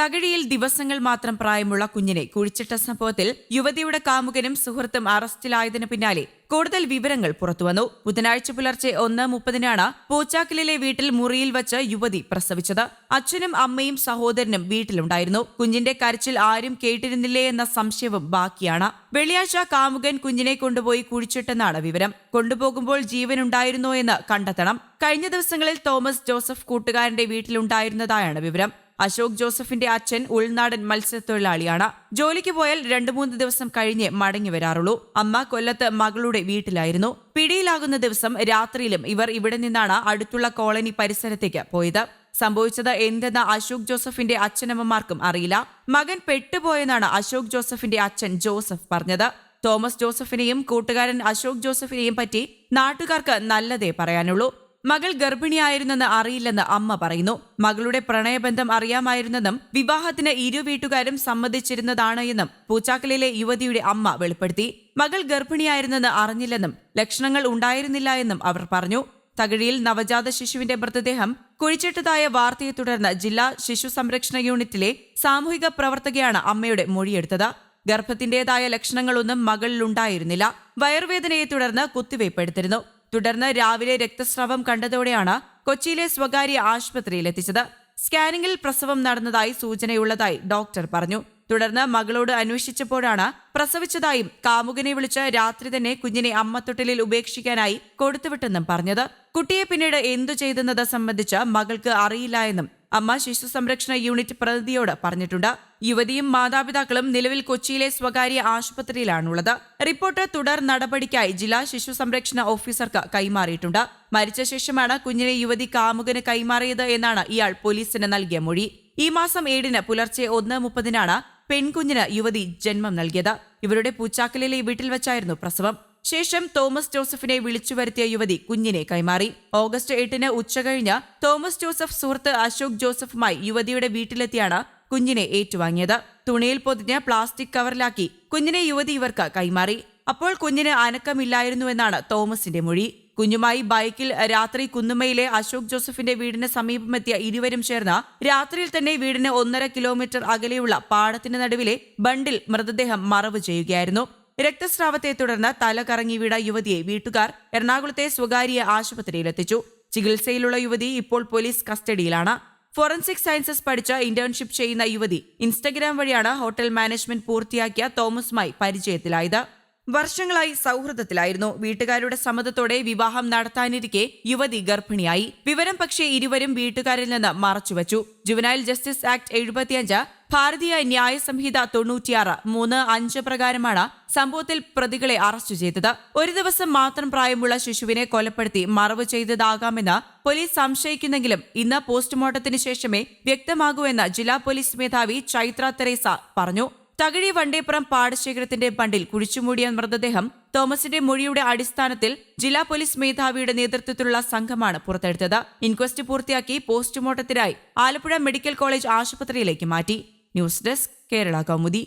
തകഴിയിൽ ദിവസങ്ങൾ മാത്രം പ്രായമുള്ള കുഞ്ഞിനെ കുഴിച്ചിട്ട സംഭവത്തിൽ യുവതിയുടെ കാമുകനും സുഹൃത്തും അറസ്റ്റിലായതിനു പിന്നാലെ കൂടുതൽ വിവരങ്ങൾ പുറത്തുവന്നു. ബുധനാഴ്ച പുലർച്ചെ ഒന്ന് മുപ്പതിനാണ് പൂച്ചാക്കലിലെ വീട്ടിൽ മുറിയിൽ വച്ച് യുവതി പ്രസവിച്ചത്. അച്ഛനും അമ്മയും സഹോദരനും വീട്ടിലുണ്ടായിരുന്നു. കുഞ്ഞിന്റെ കരച്ചിൽ ആരും കേട്ടിരുന്നില്ലേ എന്ന സംശയവും ബാക്കിയാണ്. വെള്ളിയാഴ്ച കാമുകൻ കുഞ്ഞിനെ കൊണ്ടുപോയി കുഴിച്ചിട്ടെന്നാണ് വിവരം. കൊണ്ടുപോകുമ്പോൾ ജീവനുണ്ടായിരുന്നോ എന്ന് കണ്ടെത്തണം. കഴിഞ്ഞ ദിവസങ്ങളിൽ തോമസ് ജോസഫ് കൂട്ടുകാരന്റെ വീട്ടിലുണ്ടായിരുന്നതായാണ് വിവരം. അശോക് ജോസഫിന്റെ അച്ഛൻ ഉൾനാടൻ മത്സ്യത്തൊഴിലാളിയാണ്. ജോലിക്ക് പോയാൽ രണ്ടു മൂന്ന് ദിവസം കഴിഞ്ഞേ മടങ്ങി വരാറുള്ളൂ. അമ്മ കൊല്ലത്ത് മകളുടെ വീട്ടിലായിരുന്നു. പിടിയിലാകുന്ന ദിവസം രാത്രിയിലും ഇവർ ഇവിടെ നിന്നാണ് അടുത്തുള്ള കോളനി പരിസരത്തേക്ക് പോയത്. സംഭവിച്ചത് എന്തെന്ന് അശോക് ജോസഫിന്റെ അച്ഛനമ്മമാർക്കും അറിയില്ല. മകൻ പെട്ടുപോയെന്നാണ് അശോക് ജോസഫിന്റെ അച്ഛൻ ജോസഫ് പറഞ്ഞത്. തോമസ് ജോസഫിനെയും കൂട്ടുകാരൻ അശോക് ജോസഫിനെയും പറ്റി നാട്ടുകാർക്ക് നല്ലതേ പറയാനുള്ളൂ. മകൾ ഗർഭിണിയായിരുന്നെന്ന് അറിയില്ലെന്ന് അമ്മ പറയുന്നു. മകളുടെ പ്രണയബന്ധം അറിയാമായിരുന്നെന്നും വിവാഹത്തിന് ഇരു വീട്ടുകാരും സമ്മതിച്ചിരുന്നതാണ് എന്നും പൂച്ചാക്കലിലെ യുവതിയുടെ അമ്മ വെളിപ്പെടുത്തി. മകൾ ഗർഭിണിയായിരുന്നെന്ന് അറിഞ്ഞില്ലെന്നും ലക്ഷണങ്ങൾ ഉണ്ടായിരുന്നില്ല എന്നും അവർ പറഞ്ഞു. തകഴിയിൽ നവജാത ശിശുവിന്റെ മൃതദേഹം കുഴിച്ചിട്ടതായ വാർത്തയെ തുടർന്ന് ജില്ലാ ശിശു സംരക്ഷണ യൂണിറ്റിലെ സാമൂഹിക പ്രവർത്തകയാണ് അമ്മയുടെ മൊഴിയെടുത്തത്. ഗർഭത്തിന്റേതായ ലക്ഷണങ്ങളൊന്നും മകളിലുണ്ടായിരുന്നില്ല. വയറുവേദനയെ തുടർന്ന് കുത്തിവയ്പ് എടുത്തിരുന്നു. തുടർന്ന് രാവിലെ രക്തസ്രാവം കണ്ടതോടെയാണ് കൊച്ചിയിലെ സ്വകാര്യ ആശുപത്രിയിൽ എത്തിച്ചത് സ്കാനിംഗിൽ പ്രസവം നടന്നതായി സൂചനയുള്ളതായി ഡോക്ടർ പറഞ്ഞു. തുടർന്ന് മകളോട് അന്വേഷിച്ചപ്പോഴാണ് പ്രസവിച്ചതായും കാമുകനെ വിളിച്ച് രാത്രി തന്നെ കുഞ്ഞിനെ അമ്മത്തൊട്ടിലിൽ ഉപേക്ഷിക്കാനായി കൊടുത്തുവിട്ടെന്നും പറഞ്ഞത്. കുട്ടിയെ പിന്നീട് എന്തു ചെയ്തെന്നത് സംബന്ധിച്ച് മകൾക്ക് അറിയില്ല എന്നും അമ്മ ശിശു സംരക്ഷണ യൂണിറ്റ് പ്രതിനിധിയോട് പറഞ്ഞിട്ടുണ്ട്. യുവതിയും മാതാപിതാക്കളും നിലവിൽ കൊച്ചിയിലെ സ്വകാര്യ ആശുപത്രിയിലാണുള്ളത്. റിപ്പോർട്ട് തുടർ നടപടിക്കായി ജില്ലാ ശിശു സംരക്ഷണ ഓഫീസർക്ക് കൈമാറിയിട്ടുണ്ട്. മരിച്ച ശേഷമാണ് കുഞ്ഞിനെ യുവതി കാമുകന് കൈമാറിയത് എന്നാണ് ഇയാൾ പോലീസിന് നൽകിയ മൊഴി. ഈ മാസം ഏഴിന് പുലർച്ചെ ഒന്ന് മുപ്പതിനാണ് പെൺകുഞ്ഞിന് യുവതി ജന്മം നൽകിയത്. ഇവരുടെ പൂച്ചാക്കലിലെ വീട്ടിൽ വെച്ചായിരുന്നു പ്രസവം. ശേഷം തോമസ് ജോസഫിനെ വിളിച്ചു വരുത്തിയ യുവതി കുഞ്ഞിനെ കൈമാറി. ഓഗസ്റ്റ് എട്ടിന് ഉച്ചകഴിഞ്ഞ് തോമസ് ജോസഫ് സുഹൃത്ത് അശോക് ജോസഫുമായി യുവതിയുടെ വീട്ടിലെത്തിയാണ് കുഞ്ഞിനെ ഏറ്റുവാങ്ങിയത്. തുണിയിൽ പൊതിഞ്ഞ് പ്ലാസ്റ്റിക് കവറിലാക്കി കുഞ്ഞിനെ യുവതി ഇവർക്ക് കൈമാറി. അപ്പോൾ കുഞ്ഞിന് അനക്കമില്ലായിരുന്നുവെന്നാണ് തോമസിന്റെ മൊഴി. കുഞ്ഞുമായി ബൈക്കിൽ രാത്രി കുന്നുമയിലെ അശോക് ജോസഫിന്റെ വീടിന് സമീപമെത്തിയ ഇരുവരും ചേർന്ന് രാത്രിയിൽ തന്നെ വീടിന് ഒന്നര കിലോമീറ്റർ അകലെയുള്ള പാടത്തിന് നടുവിലെ ബണ്ടിൽ മൃതദേഹം മറവ് ചെയ്യുകയായിരുന്നു. രക്തസ്രാവത്തെ തുടർന്ന് തല കറങ്ങി വീണ യുവതിയെ വീട്ടുകാർ എറണാകുളത്തെ സ്വകാര്യ ആശുപത്രിയിലെത്തിച്ചു. ചികിത്സയിലുള്ള യുവതി ഇപ്പോൾ പോലീസ് കസ്റ്റഡിയിലാണ്. ഫോറൻസിക് സയൻസസ് പഠിച്ച ഇന്റേൺഷിപ്പ് ചെയ്യുന്ന യുവതി ഇൻസ്റ്റഗ്രാം വഴിയാണ് ഹോട്ടൽ മാനേജ്മെന്റ് പൂർത്തിയാക്കിയ തോമസുമായി പരിചയത്തിലായത്. വർഷങ്ങളായി സൗഹൃദത്തിലായിരുന്നു. വീട്ടുകാരുടെ സമ്മതത്തോടെ വിവാഹം നടത്താനിരിക്കെ യുവതി ഗർഭിണിയായി. വിവരം പക്ഷേ ഇരുവരും വീട്ടുകാരിൽ നിന്ന് മറച്ചുവച്ചു. ജുവനൈൽ ജസ്റ്റിസ് ആക്ട് എഴുപത്തിയഞ്ച് ഭാരതീയ ന്യായ സംഹിത തൊണ്ണൂറ്റിയാറ് മൂന്ന് അഞ്ച് പ്രകാരമാണ് സംഭവത്തിൽ പ്രതികളെ അറസ്റ്റ് ചെയ്തത്. ഒരു ദിവസം മാത്രം പ്രായമുള്ള ശിശുവിനെ കൊലപ്പെടുത്തി മറവ് ചെയ്തതാകാമെന്ന് പോലീസ് സംശയിക്കുന്നെങ്കിലും ഇന്ന് പോസ്റ്റ്മോർട്ടത്തിന് ശേഷമേ വ്യക്തമാകൂ എന്ന് ജില്ലാ പോലീസ് മേധാവി ചൈത്ര തെരേസ പറഞ്ഞു. തകഴി വണ്ടേപ്പുറം പാടശേഖരത്തിന്റെ ബണ്ടിൽ കുഴിച്ചുമൂടിയ മൃതദേഹം തോമസിന്റെ മൊഴിയുടെ അടിസ്ഥാനത്തിൽ ജില്ലാ പോലീസ് മേധാവിയുടെ നേതൃത്വത്തിലുള്ള സംഘമാണ് പുറത്തെടുത്തത്. ഇൻക്വസ്റ്റ് പൂർത്തിയാക്കി പോസ്റ്റ്മോർട്ടത്തിനായി ആലപ്പുഴ മെഡിക്കൽ കോളേജ് ആശുപത്രിയിലേക്ക് മാറ്റി. News desk Kerala Kaumudi.